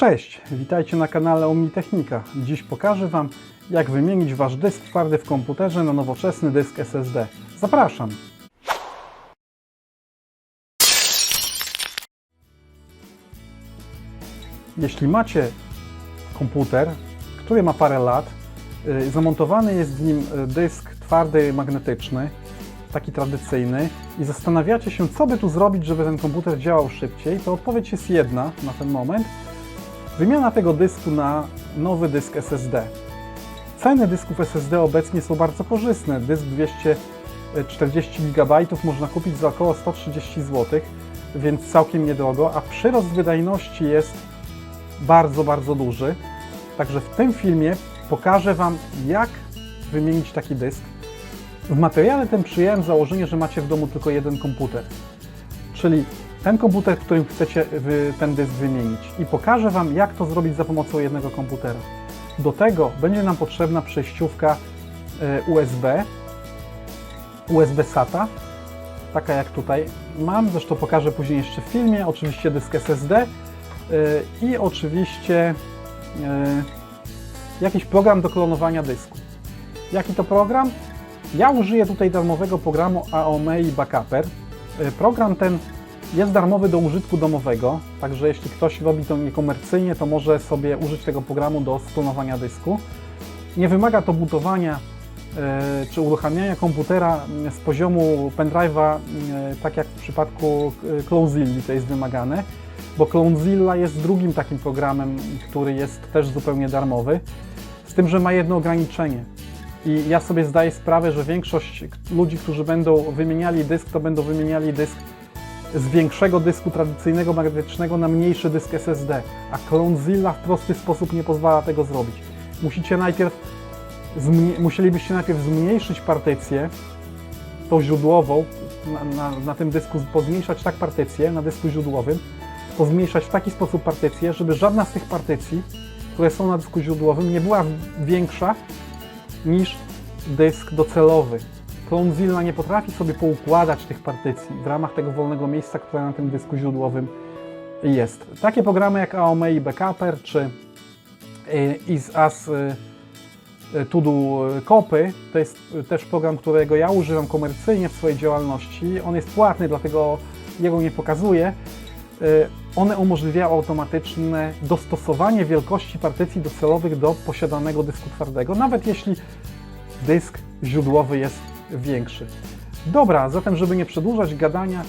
Cześć, witajcie na kanale Omnitechnika. Dziś pokażę Wam, jak wymienić Wasz dysk twardy w komputerze na nowoczesny dysk SSD. Zapraszam! Jeśli macie komputer, który ma parę lat, y, zamontowany jest w nim y, dysk twardy magnetyczny, taki tradycyjny, i zastanawiacie się, co by tu zrobić, żeby ten komputer działał szybciej, to odpowiedź jest jedna na ten moment. Wymiana tego dysku na nowy dysk SSD. Ceny dysków SSD obecnie są bardzo korzystne. Dysk 240 GB można kupić za około 130 zł, więc całkiem niedrogo, a przyrost wydajności jest bardzo, bardzo duży. Także w tym filmie pokażę Wam, jak wymienić taki dysk. W materiale tym przyjąłem założenie, że macie w domu tylko jeden komputer, czyli ten komputer, którym chcecie ten dysk wymienić. I pokażę Wam, jak to zrobić za pomocą jednego komputera. Do tego będzie nam potrzebna przejściówka e, USB, USB SATA, taka jak tutaj mam, zresztą pokażę później jeszcze w filmie, oczywiście dysk SSD e, i oczywiście e, jakiś program do klonowania dysku. Jaki to program? Ja użyję tutaj darmowego programu AOMEI Backuper. Program ten jest darmowy do użytku domowego, także jeśli ktoś robi to niekomercyjnie, to może sobie użyć tego programu do sklonowania dysku. Nie wymaga to budowania e, czy uruchamiania komputera z poziomu pendrive'a, e, tak jak w przypadku e, Clonezilla to jest wymagane, bo Clonezilla jest drugim takim programem, który jest też zupełnie darmowy, z tym, że ma jedno ograniczenie. I ja sobie zdaję sprawę, że większość ludzi, którzy będą wymieniali dysk, to będą wymieniali dysk z większego dysku tradycyjnego magnetycznego na mniejszy dysk SSD, a Clonezilla w prosty sposób nie pozwala tego zrobić. Musicie najpierw, musielibyście najpierw zmniejszyć partycję, tą źródłową, na, na, na tym dysku pozmniejszać tak partycję, na dysku źródłowym, pozmniejszać w taki sposób partycję, żeby żadna z tych partycji, które są na dysku źródłowym, nie była większa niż dysk docelowy. Clonezilla nie potrafi sobie poukładać tych partycji w ramach tego wolnego miejsca, które na tym dysku źródłowym jest. Takie programy jak AOMEI Backuper czy y, ISAS y, y, To-Do Copy to jest też program, którego ja używam komercyjnie w swojej działalności. On jest płatny, dlatego jego nie pokazuję. One umożliwiają automatyczne dostosowanie wielkości partycji docelowych do posiadanego dysku twardego, nawet jeśli dysk źródłowy jest większy. Dobra, zatem żeby nie przedłużać gadania,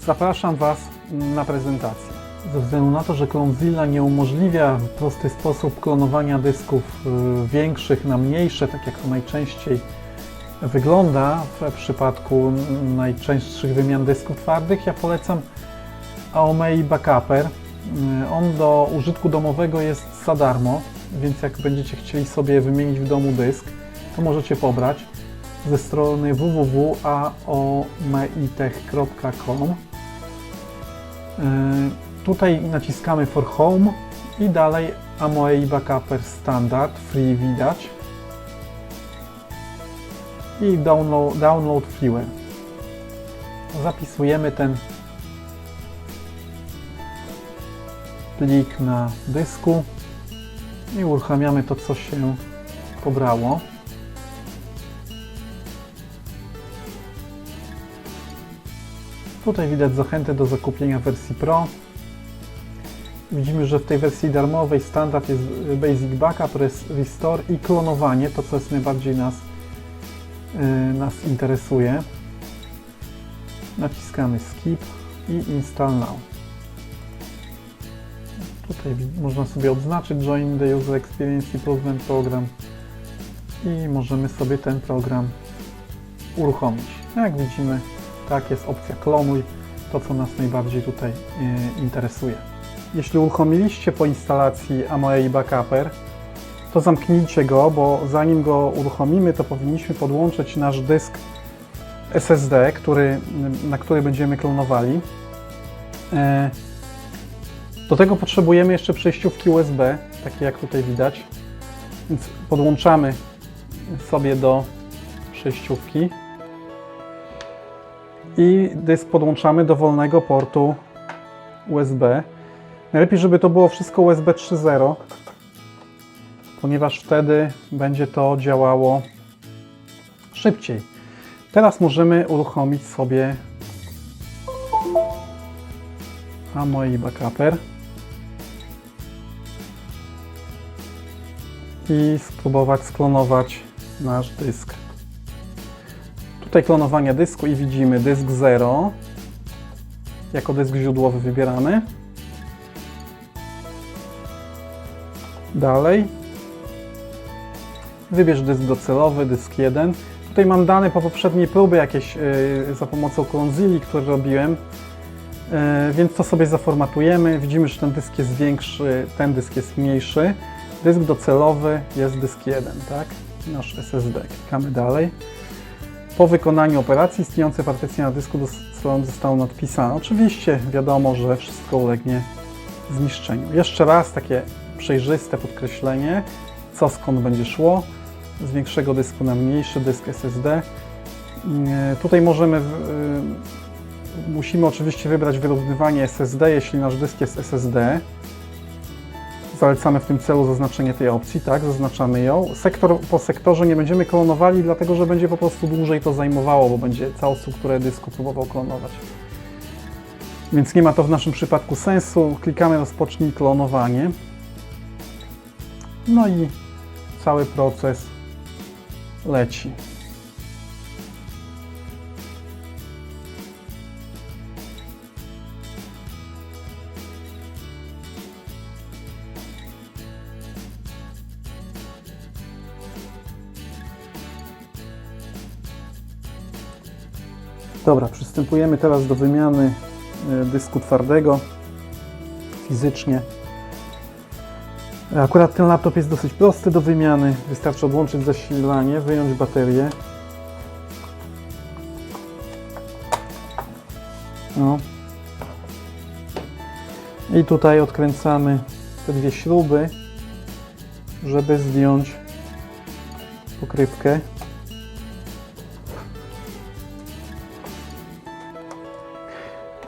zapraszam Was na prezentację. Ze względu na to, że Clonezilla nie umożliwia w prosty sposób klonowania dysków y, większych na mniejsze, tak jak to najczęściej wygląda w przypadku najczęstszych wymian dysków twardych, ja polecam AOMEI Backuper. Y, On do użytku domowego jest za darmo, więc jak będziecie chcieli sobie wymienić w domu dysk, to możecie pobrać ze strony www.aomeitech.com. Y, Tutaj naciskamy for home i dalej AMOEI Backuper Standard, free widać. I download, download freeware. Zapisujemy ten plik na dysku i uruchamiamy to, co się pobrało. Tutaj widać zachętę do zakupienia wersji Pro. Widzimy, że w tej wersji darmowej standard jest Basic Backup, Res- Restore i klonowanie, to co jest najbardziej nas, yy, nas interesuje. Naciskamy Skip i Install Now. Tutaj można sobie odznaczyć Join the User Experience Improvement Program i możemy sobie ten program uruchomić. Jak widzimy, tak jest opcja klonuj, to co nas najbardziej tutaj e, interesuje. Jeśli uruchomiliście po instalacji AMOEI Backuper, to zamknijcie go, bo zanim go uruchomimy, to powinniśmy podłączyć nasz dysk SSD, który, na który będziemy klonowali. E, Do tego potrzebujemy jeszcze przejściówki USB, takie jak tutaj widać. Więc podłączamy sobie do przejściówki i dysk podłączamy do wolnego portu USB. Najlepiej, żeby to było wszystko USB 3.0, ponieważ wtedy będzie to działało szybciej. Teraz możemy uruchomić sobie Amoi Backuper i spróbować sklonować nasz dysk. Tutaj klonowanie dysku i widzimy dysk 0 jako dysk źródłowy wybieramy. Dalej. Wybierz dysk docelowy, dysk 1. Tutaj mam dane po poprzedniej próbie jakieś yy, za pomocą Clonzilli, które robiłem. Yy, więc to sobie zaformatujemy. Widzimy, że ten dysk jest większy, ten dysk jest mniejszy. Dysk docelowy jest dysk 1, tak? Nasz SSD. Klikamy dalej. Po wykonaniu operacji istniejące partycje na dysku zostaną nadpisane. Oczywiście wiadomo, że wszystko ulegnie zniszczeniu. Jeszcze raz takie przejrzyste podkreślenie, co skąd będzie szło. Z większego dysku na mniejszy dysk SSD. Yy, Tutaj możemy, yy, musimy oczywiście wybrać wyrównywanie SSD, jeśli nasz dysk jest SSD. Zalecamy w tym celu zaznaczenie tej opcji, tak, zaznaczamy ją. Sektor po sektorze nie będziemy klonowali, dlatego że będzie po prostu dłużej to zajmowało, bo będzie całą strukturę dysku próbował klonować. Więc nie ma to w naszym przypadku sensu. Klikamy rozpocznij klonowanie. No i cały proces leci. Dobra, przystępujemy teraz do wymiany e, dysku twardego fizycznie. Akurat ten laptop jest dosyć prosty do wymiany. Wystarczy odłączyć zasilanie, wyjąć baterię. No. I tutaj odkręcamy te dwie śruby, żeby zdjąć pokrywkę.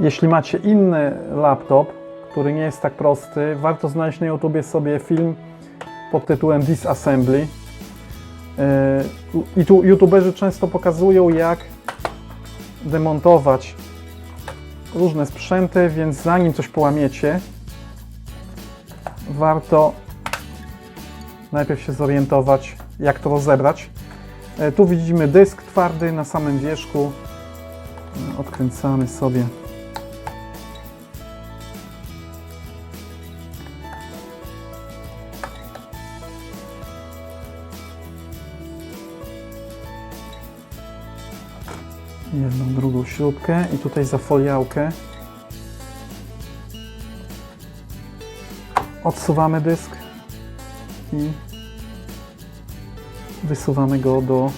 Jeśli macie inny laptop, który nie jest tak prosty, warto znaleźć na YouTubie sobie film pod tytułem Disassembly. Yy, I tu YouTuberzy często pokazują, jak demontować różne sprzęty, więc zanim coś połamiecie, warto najpierw się zorientować, jak to rozebrać. Yy, Tu widzimy dysk twardy na samym wierzchu. Yy, Odkręcamy sobie jedną, drugą śrubkę i tutaj za foliałkę odsuwamy dysk i wysuwamy go do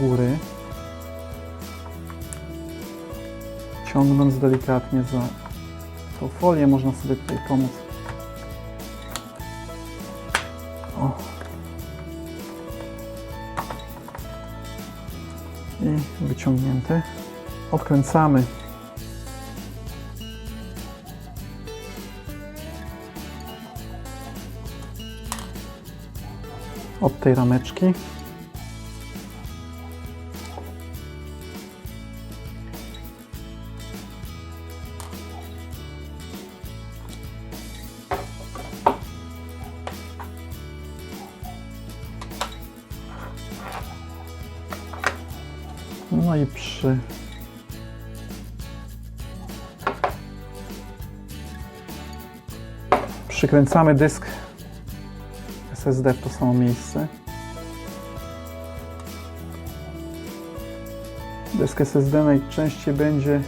góry ciągnąc delikatnie za tą folię. Można sobie tutaj pomóc wyciągnięty. Odkręcamy. Od tej rameczki. Przykręcamy dysk SSD w to samo miejsce. Dysk SSD najczęściej będzie.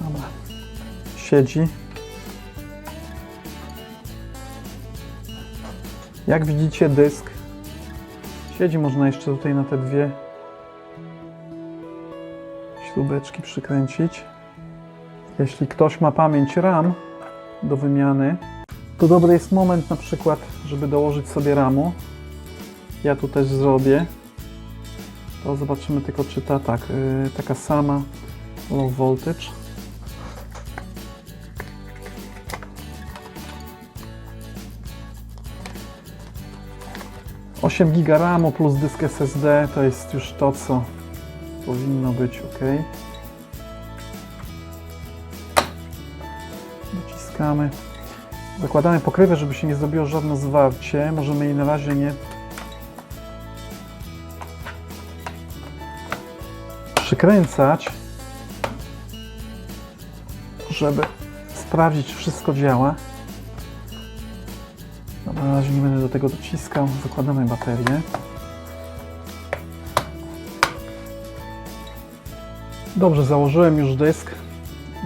Dobra. Siedzi. Jak widzicie, dysk siedzi. Można jeszcze tutaj na te dwie śrubeczki przykręcić. Jeśli ktoś ma pamięć RAM do wymiany, To dobry jest moment na przykład, żeby dołożyć sobie ramu. Ja tu też zrobię. To zobaczymy tylko czy ta tak, yy, taka sama low voltage. Osiem giga RAMu plus dysk SSD to jest już to, co powinno być ok. Dociskamy. Zakładamy pokrywę, żeby się nie zrobiło żadne zwarcie. Możemy jej na razie nie przykręcać, żeby sprawdzić, czy wszystko działa. Na razie nie będę do tego dociskał. Zakładamy baterię. Dobrze, założyłem już dysk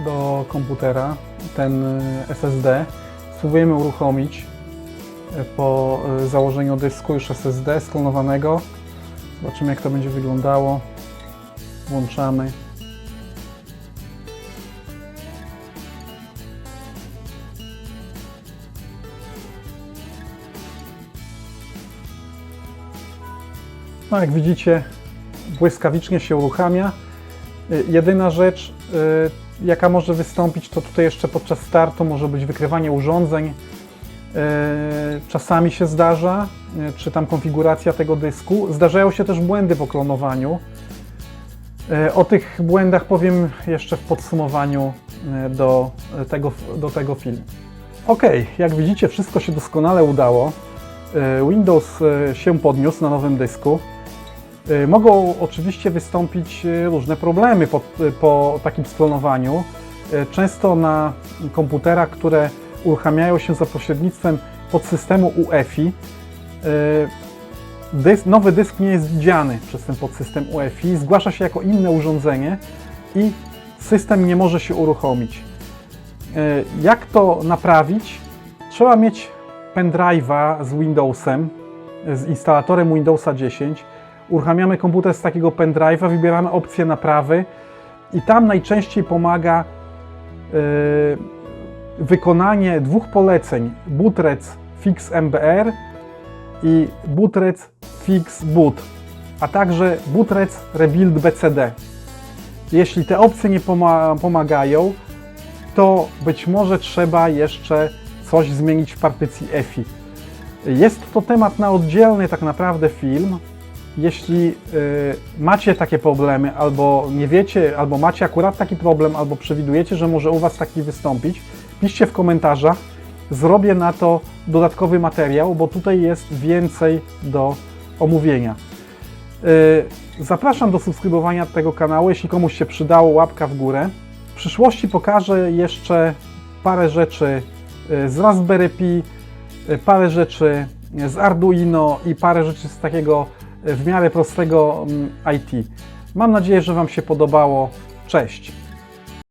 do komputera, ten y, SSD. Spróbujemy uruchomić y, po y, założeniu dysku już SSD sklonowanego. Zobaczymy jak to będzie wyglądało. Włączamy. No jak widzicie, błyskawicznie się uruchamia. Y, Jedyna rzecz, y, jaka może wystąpić, to tutaj jeszcze podczas startu może być wykrywanie urządzeń. Y, Czasami się zdarza, czy tam konfiguracja tego dysku. Zdarzają się też błędy po klonowaniu. O tych błędach powiem jeszcze w podsumowaniu do tego, do tego filmu. Ok, jak widzicie, wszystko się doskonale udało. Windows się podniósł na nowym dysku. Y, Mogą oczywiście wystąpić y, różne problemy po, y, po takim sklonowaniu. Często na komputerach, które uruchamiają się za pośrednictwem podsystemu UEFI, dysk, nowy dysk nie jest widziany przez ten podsystem UEFI, zgłasza się jako inne urządzenie i system nie może się uruchomić. Jak to naprawić? Trzeba mieć pendrive'a z Windowsem, z instalatorem Windowsa 10. Uruchamiamy komputer z takiego pendrive'a, wybieramy opcję naprawy i tam najczęściej pomaga y, wykonanie dwóch poleceń bootrec fix mbr i bootrec fix boot, a także bootrec rebuild bcd. Jeśli te opcje nie poma- pomagają, to być może trzeba jeszcze coś zmienić w partycji EFI. Jest to temat na oddzielny tak naprawdę film. Jeśli y, macie takie problemy, albo nie wiecie, albo macie akurat taki problem, albo przewidujecie, że może u Was taki wystąpić, piszcie w komentarzach. Zrobię na to dodatkowy materiał, bo tutaj jest więcej do omówienia. Y, Zapraszam do subskrybowania tego kanału, jeśli komuś się przydało, łapka w górę. W przyszłości pokażę jeszcze parę rzeczy y, z Raspberry Pi, parę rzeczy z Arduino i parę rzeczy z takiego w miarę prostego mm, IT. Mam nadzieję, że Wam się podobało. Cześć!